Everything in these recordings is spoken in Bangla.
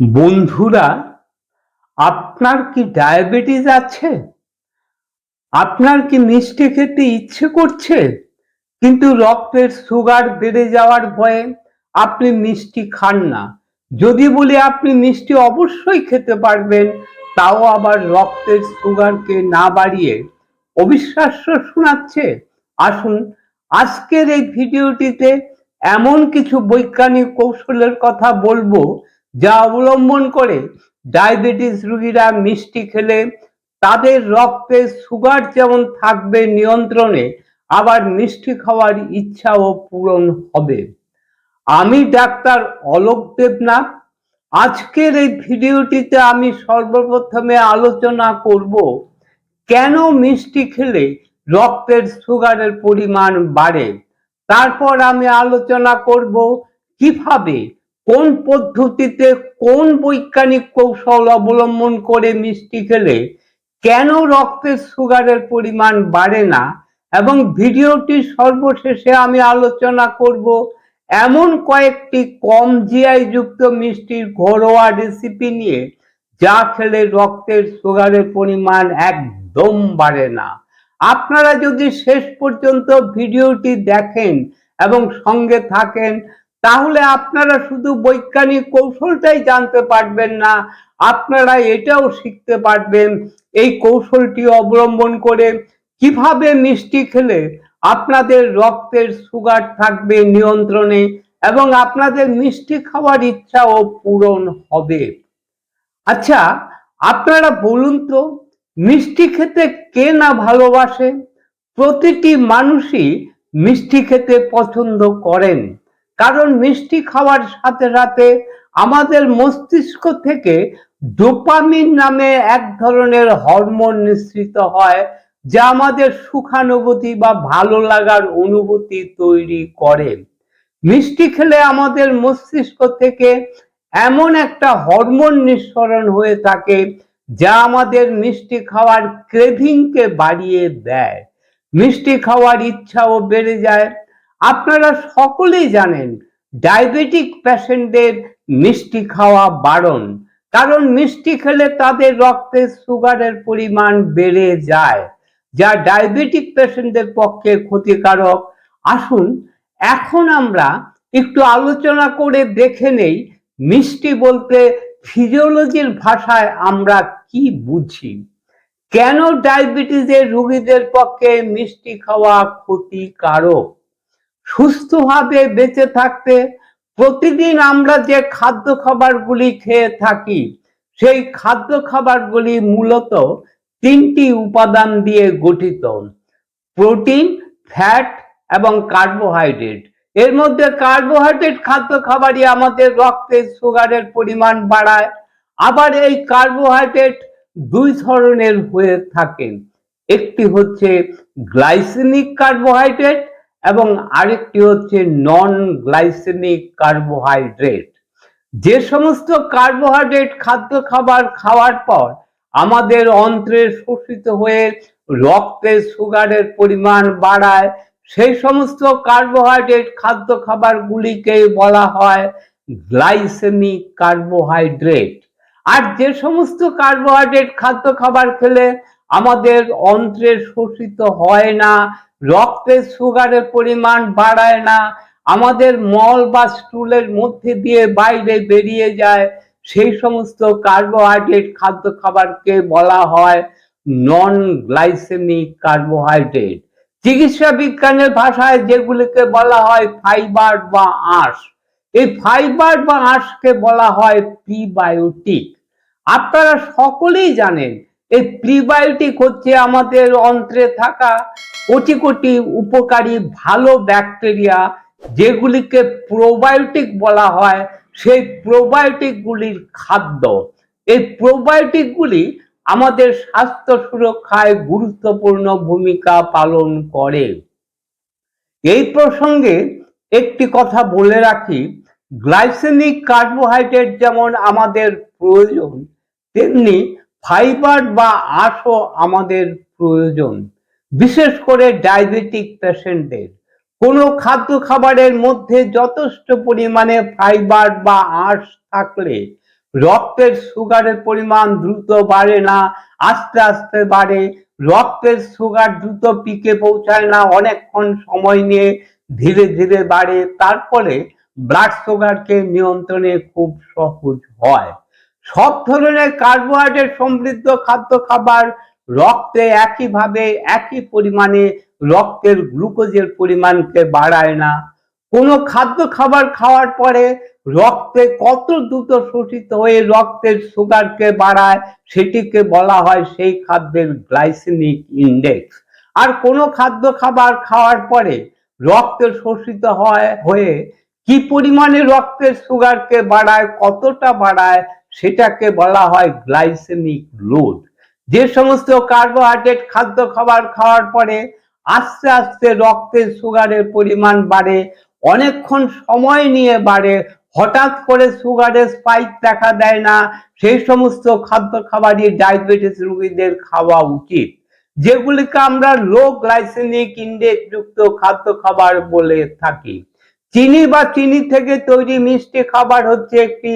বন্ধুরা, আপনার কি ডায়াবেটিস আছে? আপনার কি মিষ্টি খেতে ইচ্ছে করছে? কিন্তু রক্তের সুগার বেড়ে যাওয়ার ভয়ে আপনি মিষ্টি খান না। যদি বলি আপনি মিষ্টি অবশ্যই খেতে পারবেন, তাও আবার রক্তের সুগারকে না বাড়িয়ে। অবিশ্বাস্য শোনাচ্ছে। আসুন, আজকের এই ভিডিওটিতে এমন কিছু বৈজ্ঞানিক কৌশলের কথা বলব যা অবলম্বন করে ডায়াবেটিস রোগীরা মিষ্টি খেলে, তাদের রক্তে সুগার যেমন থাকবে নিয়ন্ত্রণে, আবার মিষ্টি খাওয়ার ইচ্ছাও পূরণ হবে। আমি ডাক্তার অলোক দেবনাথ। আজকের এই ভিডিওটিতে আমি সর্বপ্রথমে আলোচনা করব, কেন মিষ্টি খেলে রক্তের সুগারের পরিমাণ বাড়ে? তারপর আমি আলোচনা করব, কীভাবে কোন পদ্ধতিতে কোন বৈজ্ঞানিক কৌশল অবলম্বন করে মিষ্টি খেলে কেন রক্তের সুগারের পরিমাণ বাড়ে না? এবং ভিডিওটি সর্বশেষে আমি আলোচনা করব এমন কয়েকটি কম জিআই যুক্ত মিষ্টির ঘরোয়া রেসিপি নিয়ে, যা খেলে রক্তের সুগারের পরিমাণ একদম বাড়ে না। আপনারা যদি শেষ পর্যন্ত ভিডিওটি দেখেন এবং সঙ্গে থাকেন তাহলে আপনারা শুধু বৈজ্ঞানিক কৌশলটাই জানতে পারবেন না, আপনারা এটাও শিখতে পারবেন। এই কৌশলটি অবলম্বন করে কীভাবে মিষ্টি খেলে আপনাদের রক্তের সুগার থাকবে নিয়ন্ত্রণে এবং আপনাদের মিষ্টি খাওয়ার ইচ্ছাও পূরণ হবে। আচ্ছা আপনারা বলুন তো, মিষ্টি খেতে কে না ভালোবাসে? প্রতিটি মানুষই মিষ্টি খেতে পছন্দ করেন। কারণ মিষ্টি খাওয়ার সাথে সাথে আমাদের মস্তিষ্ক থেকে ডোপামিন নামে এক ধরনের হরমোন নিঃসৃত হয়, যা আমাদের সুখানুভূতি বা ভালো লাগার অনুভূতি তৈরি করে। মিষ্টি খেলে আমাদের মস্তিষ্ক থেকে এমন একটা হরমোন নিঃসরণ হয়ে থাকে, যা আমাদের মিষ্টি খাওয়ার ক্রেভিংকে বাড়িয়ে দেয়। মিষ্টি খাওয়ার ইচ্ছাও বেড়ে যায় আপনারা সকলেই জানেন ডায়াবেটিক পেশেন্টদের মিষ্টি খাওয়া বারণ। কারণ মিষ্টি খেলে তাদের রক্তে সুগারের পরিমাণ বেড়ে যায়। যা ডায়াবেটিক পেশেন্টদের পক্ষে ক্ষতিকারক। আসুন, এখন আমরা একটু আলোচনা করে দেখে নেই, মিষ্টি বলতে ফিজিওলজির ভাষায় আমরা কি বুঝি? কেন ডায়াবেটিসের রোগীদের পক্ষে মিষ্টি খাওয়া ক্ষতিকারক? সুস্থভাবে বেঁচে থাকতে প্রতিদিন আমরা যে খাদ্য খাবারগুলি খেয়ে থাকি, সেই খাদ্য খাবারগুলি মূলত তিনটি উপাদান দিয়ে গঠিত। প্রোটিন, ফ্যাট এবং কার্বোহাইড্রেট। এর মধ্যে কার্বোহাইড্রেট খাদ্য খাবারই আমাদের রক্তে সুগারের পরিমাণ বাড়ায়। আবার এই কার্বোহাইড্রেট দুই ধরনের হয়ে থাকে। একটি হচ্ছে গ্লাইসেমিক কার্বোহাইড্রেট এবং আরেকটি হচ্ছে নন গ্লাইসেমিক কার্বোহাইড্রেট যে সমস্ত কার্বোহাইড্রেট খাদ্য খাবার খাওয়ার পর আমাদের অন্ত্রে শোষিত হয়ে রক্তে সুগারের পরিমাণ বাড়ায়, সেই সমস্ত কার্বোহাইড্রেট খাদ্য খাবারগুলিকে বলা হয় গ্লাইসেমিক কার্বোহাইড্রেট আর যে সমস্ত কার্বোহাইড্রেট খাদ্য খাবার খেলে আমাদের অন্ত্রে শোষিত হয় না রক্তে সুগারের পরিমাণ বাড়ায় না। আমাদের মল বা স্টুলের মধ্যে দিয়ে বাইরে বেরিয়ে যায়। সেই সমস্ত কার্বোহাইড্রেট খাদ্য খাবারকে বলা হয় নন গ্লাইসেমিক কার্বোহাইড্রেট চিকিৎসা বিজ্ঞানের ভাষায় যেগুলিকে বলা হয় ফাইবার বা আঁশ। এই ফাইবার বা আঁশকে বলা হয় প্রিবায়োটিক আপনারা সকলেই জানেন এই প্রিবায়োটিক হচ্ছে আমাদের অন্ত্রে থাকা কোটি কোটি উপকারী ভালো ব্যাকটেরিয়া যেগুলিকে প্রোবায়োটিক বলা হয়। সেই প্রোবায়োটিক গুলির খাদ্য। এই প্রোবায়োটিক গুলি আমাদের স্বাস্থ্য সুরক্ষায় গুরুত্বপূর্ণ ভূমিকা পালন করে। এই প্রসঙ্গে একটি কথা বলে রাখি। গ্লাইসেমিক কার্বোহাইড্রেট যেমন আমাদের প্রয়োজন, তেমনি ফাইবার বা আঁশও আমাদের প্রয়োজন, বিশেষ করে ডায়াবেটিক পেশেন্টদের। কোনো খাদ্য খাবারের মধ্যে যথেষ্ট পরিমাণে ফাইবার বা আঁশ থাকলে রক্তের সুগারের পরিমাণ দ্রুত বাড়ে না, আস্তে আস্তে বাড়ে, রক্তের সুগার দ্রুত পিকে পৌঁছায় না, অনেকক্ষণ সময় নিয়ে ধীরে ধীরে বাড়ে তারপরে ব্লাড সুগারকে নিয়ন্ত্রণে খুব সহজ হয়। সব ধরনের কার্বোহাইড্রেট সমৃদ্ধ খাদ্য খাবার রক্তে একইভাবে, একই পরিমাণে রক্তের গ্লুকোজের পরিমাণকে বাড়ায় না। কোনো খাদ্য খাবার খাওয়ার পরে রক্তে কত দ্রুত শোষিত হয়ে রক্তের সুগারকে বাড়ায়, সেটিকে বলা হয় সেই খাদ্যের গ্লাইসেমিক ইন্ডেক্স। আর কোনো খাদ্য খাবার খাওয়ার পরে রক্তে শোষিত হয়, হয়ে কি পরিমাণে রক্তের সুগারকে বাড়ায়, কতটা বাড়ায় সেটাকে বলা হয় গ্লাইসেমিক লোড। যে সমস্ত কার্বোহাইড্রেট খাদ্য খাবার খাওয়ার পরে আস্তে আস্তে রক্তের সুগারের পরিমাণ বাড়ে, অনেকক্ষণ সময় নিয়ে বাড়ে, হঠাৎ করে সুগারের স্পাইক দেখা দেয় না, সেই সমস্ত খাদ্য খাবারই ডায়াবেটিস রোগীদের খাওয়া উচিত। যেগুলিকে আমরা লো গ্লাইসেমিক ইন্ডেক্স যুক্ত খাদ্য খাবার বলে থাকি। চিনি বা চিনি থেকে তৈরি মিষ্টি খাবার হচ্ছে একটি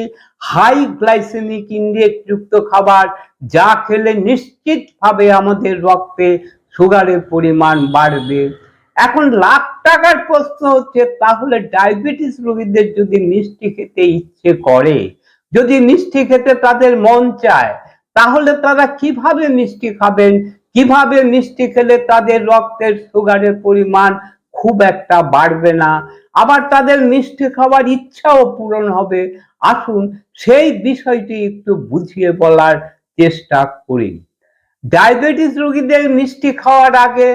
হাই গ্লাইসেমিক ইন্ডেক্স যুক্ত খাবার, যা খেলে নিশ্চিতভাবে আমাদের রক্তে সুগারের পরিমাণ বাড়বে। এখন লাখ টাকার প্রশ্ন হচ্ছে, তাহলে ডায়াবেটিস রোগীদের যদি মিষ্টি খেতে ইচ্ছে করে, যদি মিষ্টি খেতে তাদের মন চায়, তাহলে তারা কীভাবে মিষ্টি খাবেন? কীভাবে মিষ্টি খেলে তাদের রক্তের সুগারের পরিমাণ খুব একটা বাড়বে না? আবার তাদের মিষ্টি খাওয়ার ইচ্ছাও পূরণ হবে। আসুন সেই বিষয়টি একটু বুঝিয়ে বলার চেষ্টা করি। ডায়াবেটিস রোগীদের মিষ্টি খাওয়ার আগে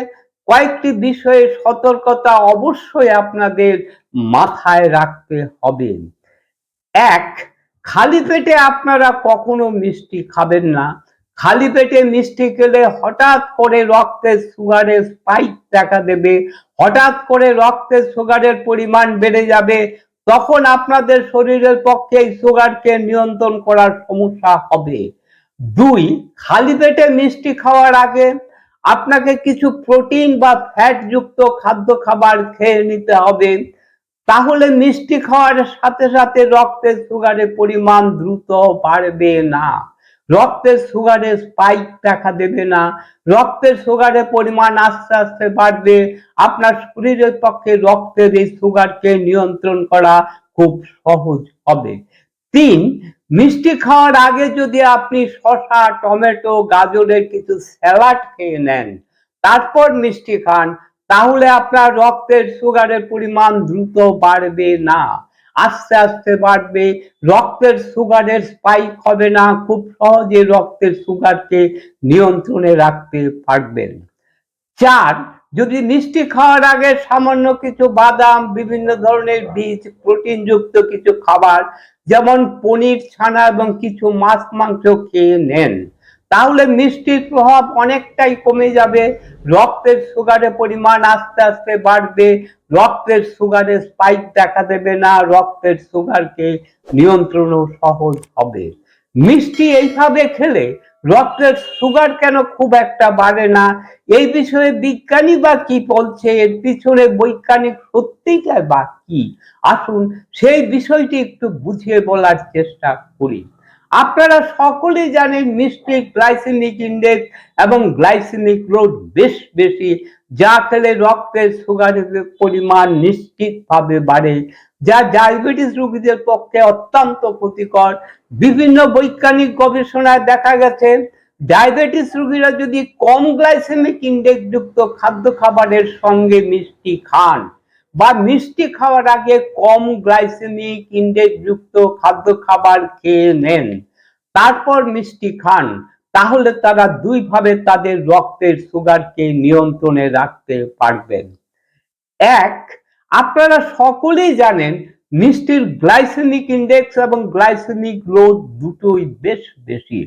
কয়েকটি বিষয়ে সতর্কতা অবশ্যই আপনাদের মাথায় রাখতে হবে। এক, খালি পেটে আপনারা কখনো মিষ্টি খাবেন না। খালি পেটে মিষ্টি খেলে হঠাৎ করে রক্তের সুগারের স্পাইক দেখা দেবে। হঠাৎ করে রক্তের সুগারের পরিমাণ বেড়ে যাবে, তখন আপনাদের শরীরের পক্ষে এই সুগারকে নিয়ন্ত্রণ করার সমস্যা হবে। দুই, খালি পেটে মিষ্টি খাওয়ার আগে আপনাকে কিছু প্রোটিন বা ফ্যাট যুক্ত খাদ্য খাবার খেয়ে নিতে হবে, তাহলে মিষ্টি খাওয়ার সাথে সাথে রক্তের সুগারের পরিমাণ দ্রুত বাড়বে না। রক্তের সুগারের স্পাইক দেখা দেবে না। রক্তের সুগারের পরিমাণ আস্তে আস্তে বাড়বে। আপনার শরীরের পক্ষে রক্তের এই সুগারকে নিয়ন্ত্রণ করা খুব সহজ হবে। তিন, মিষ্টি খাওয়ার আগে যদি আপনি শসা, টমেটো, গাজরের কিছু স্যালাড খেয়ে নেন, তারপর মিষ্টি খান, তাহলে আপনার রক্তের সুগারের পরিমাণ দ্রুত বাড়বে না। আস্তে আস্তে বাড়বে। রক্তের সুগারের স্পাইক হবে না, খুব সহজে রক্তের সুগারকে নিয়ন্ত্রণে রাখতে পারবেন। চার, যদি মিষ্টি খাওয়ার আগে সামান্য কিছু বাদাম, বিভিন্ন ধরনের বীজ, প্রোটিনযুক্ত কিছু খাবার, যেমন পনির, ছানা এবং কিছু মাছ মাংস খেয়ে নেন। তাহলে মিষ্টির প্রভাব অনেকটাই কমে যাবে। রক্তের সুগারের পরিমাণ আস্তে আস্তে বাড়বে। রক্তের সুগারের স্পাইক দেখা দেবে না। রক্তের সুগারকে নিয়ন্ত্রণও সহজ হবে। মিষ্টি এইভাবে খেলে রক্তের সুগার কেন খুব একটা বাড়ে না? এই বিষয়ে বিজ্ঞানী বা কি বলছে? এর পিছনে বৈজ্ঞানিক সত্যিটাই বা কি? আসুন সেই বিষয়টি একটু বুঝিয়ে বলার চেষ্টা করি। আপনারা সকলেই জানেন মিষ্টি গ্লাইসেমিক ইন্ডেক্স এবং গ্লাইসেমিক লোড বেশ বেশি, যা খেলে রক্তের সুগারের পরিমাণ নিশ্চিতভাবে বাড়ে, যা ডায়াবেটিস রোগীদের পক্ষে অত্যন্ত ক্ষতিকর। বিভিন্ন বৈজ্ঞানিক গবেষণায় দেখা গেছে ডায়াবেটিস রোগীরা যদি কম গ্লাইসেমিক ইন্ডেক্স যুক্ত খাদ্য খাবারের সঙ্গে মিষ্টি খান বা মিষ্টি খাওয়ার আগে কম গ্লাইসেমিক ইন্ডেক্স যুক্ত খাদ্য খাবার খেয়ে নেন। তারপর মিষ্টি খান। তাহলে তারা দুইভাবে তাদের রক্তের সুগারকে নিয়ন্ত্রণে রাখতে পারবেন। এক, আপনারা সকলেই জানেন মিষ্টির গ্লাইসেমিক ইন্ডেক্স এবং গ্লাইসেমিক লোড দুটোই বেশ বেশি।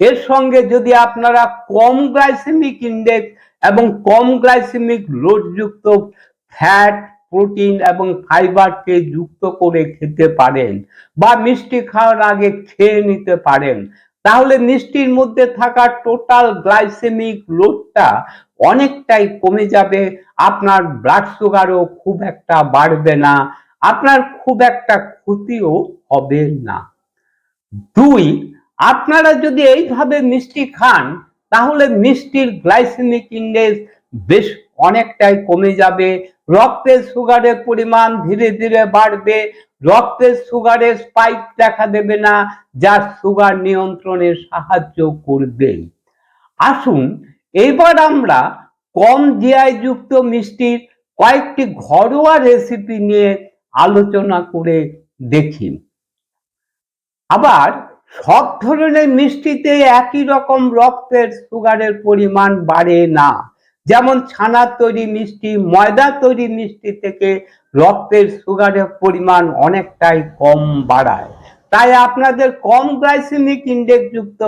এর সঙ্গে যদি আপনারা কম গ্লাইসেমিক ইন্ডেক্স এবং কম গ্লাইসেমিক লোড যুক্ত ফ্যাট প্রোটিন এবং ফাইবারকে যুক্ত করে খেতে পারেন বা মিষ্টি খাওয়ার আগে খেয়ে নিতে পারেন। তাহলে মিষ্টির মধ্যে থাকা টোটাল গ্লাইসেমিক লোডটা অনেকটাই কমে যাবে, আপনার ব্লাড সুগারও খুব একটা বাড়বে না, আপনার খুব একটা ক্ষতিও হবে না। দুই, আপনারা যদি এইভাবে মিষ্টি খান, তাহলে মিষ্টির গ্লাইসেমিক ইন্ডেক্স বেশ অনেকটাই কমে যাবে রক্তের সুগারের পরিমাণ ধীরে ধীরে বাড়বে, রক্তের সুগারের স্পাইক দেখা দেবে না, যা সুগার নিয়ন্ত্রণে সাহায্য করবে। আসুন, এবার আমরা কম জিআই যুক্ত মিষ্টির কয়েকটি ঘরোয়া রেসিপি নিয়ে আলোচনা করে দেখি। আবার, সব ধরনের মিষ্টিতে একই রকম রক্তের সুগারের পরিমাণ বাড়ে না। যেমন ছানার তৈরি মিষ্টি, ময়দা তৈরি মিষ্টি থেকে রক্তের সুগারের পরিমাণ অনেকটাই কম বাড়ায়। তাই আপনাদের কম গ্লাইসেমিক ইন্ডেক্স যুক্ত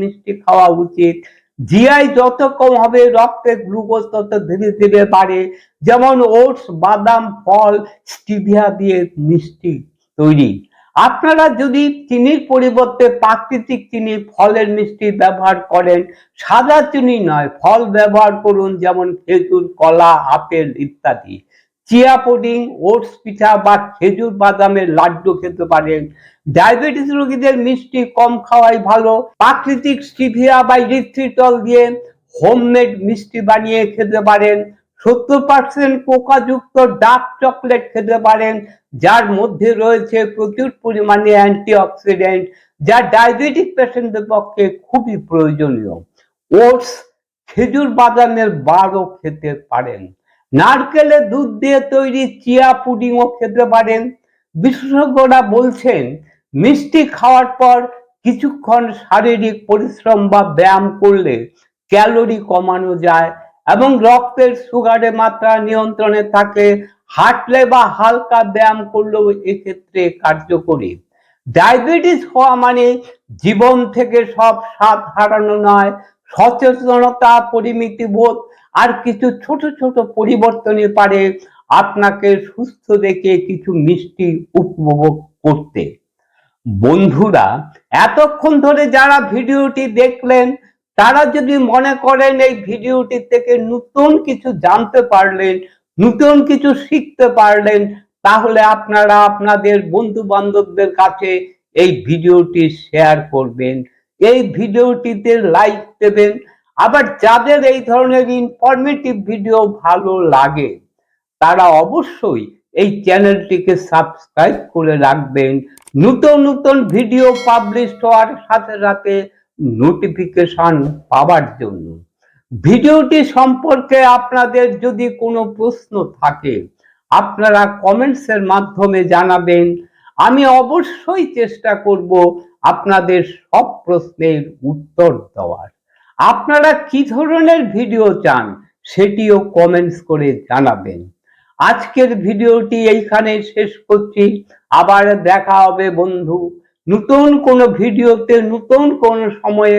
মিষ্টি খাওয়া উচিত। জিআই যত কম হবে রক্তের গ্লুকোজ তত ধীরে ধীরে বাড়ে। যেমন ওটস, বাদাম, ফল, স্টিভিয়া দিয়ে মিষ্টি তৈরি। আপনারা যদি চিনির পরিবর্তে প্রাকৃতিক চিনি ফলের মিষ্টি ব্যবহার করেন, সাদা চিনি নয়, ফল ব্যবহার করুন, যেমন খেজুর, কলা, আপেল ইত্যাদি। চিয়া পুডিং, ওটস পিঠা বা খেজুর বাদামের লাড্ডু খেতে পারেন। ডায়াবেটিস রোগীদের মিষ্টি কম খাওয়াই ভালো। প্রাকৃতিক স্টিভিয়া বা ইরিথ্রিটল দিয়ে হোমমেড মিষ্টি বানিয়ে খেতে পারেন। সত্তর পার্সেন্ট পোকাযুক্ত ডার্ক চকলেট খেতে পারেন। যার মধ্যে রয়েছে প্রচুর পরিমাণে অ্যান্টিঅক্সিডেন্ট যা ডায়াবেটিক পেশেন্টদের পক্ষে খুবই প্রয়োজনীয়। ওটস খেজুর বাদামের বারও খেতে পারেন। নারকেলের দুধ দিয়ে তৈরি চিয়া পুডিংও খেতে পারেন। বিশেষজ্ঞরা বলছেন, মিষ্টি খাওয়ার পর কিছুক্ষণ শারীরিক পরিশ্রম বা ব্যায়াম করলে ক্যালোরি কমানো যায় এবং রক্তের সুগারের মাত্রা নিয়ন্ত্রণে থাকে। হাঁটলে বা হালকা ব্যায়াম করলেও এক্ষেত্রে কার্যকরী। ডায়াবেটিস হওয়া মানে জীবন থেকে সব স্বাদ হারানো নয়, সচেতনতা, পরিমিতি বোধ, আর কিছু ছোট ছোট পরিবর্তনই পারে আপনাকে সুস্থ দেখে কিছু মিষ্টি উপভোগ করতে। বন্ধুরা, এতক্ষণ ধরে যারা ভিডিওটি দেখলেন, তারা যদি মনে করেন এই ভিডিওটি থেকে নতুন কিছু জানতে পারলেন নতুন কিছু শিখতে পারলেন, তাহলে আপনারা আপনাদের বন্ধু বান্ধবদের কাছে এই ভিডিওটি শেয়ার করবেন। এই ভিডিওটিতে লাইক দেবেন। আবার যাদের এই ধরনের ইনফরমেটিভ ভিডিও ভালো লাগে, তারা অবশ্যই এই চ্যানেলটিকে সাবস্ক্রাইব করে রাখবেন। নতুন নতুন ভিডিও পাবলিশ হওয়ার সাথে সাথে নোটিফিকেশন পাওয়ার জন্য। ভিডিওটি সম্পর্কে আপনাদের যদি কোনো প্রশ্ন থাকে, আপনারা কমেন্টসের মাধ্যমে জানাবেন। আমি অবশ্যই চেষ্টা করব আপনাদের সব প্রশ্নের উত্তর দেওয়ার। আপনারা কি ধরনের ভিডিও চান সেটিও কমেন্টস করে জানাবেন। আজকের ভিডিওটি এইখানে শেষ করছি। আবার দেখা হবে বন্ধু। নতুন কোন ভিডিওতে, নতুন কোন সময়ে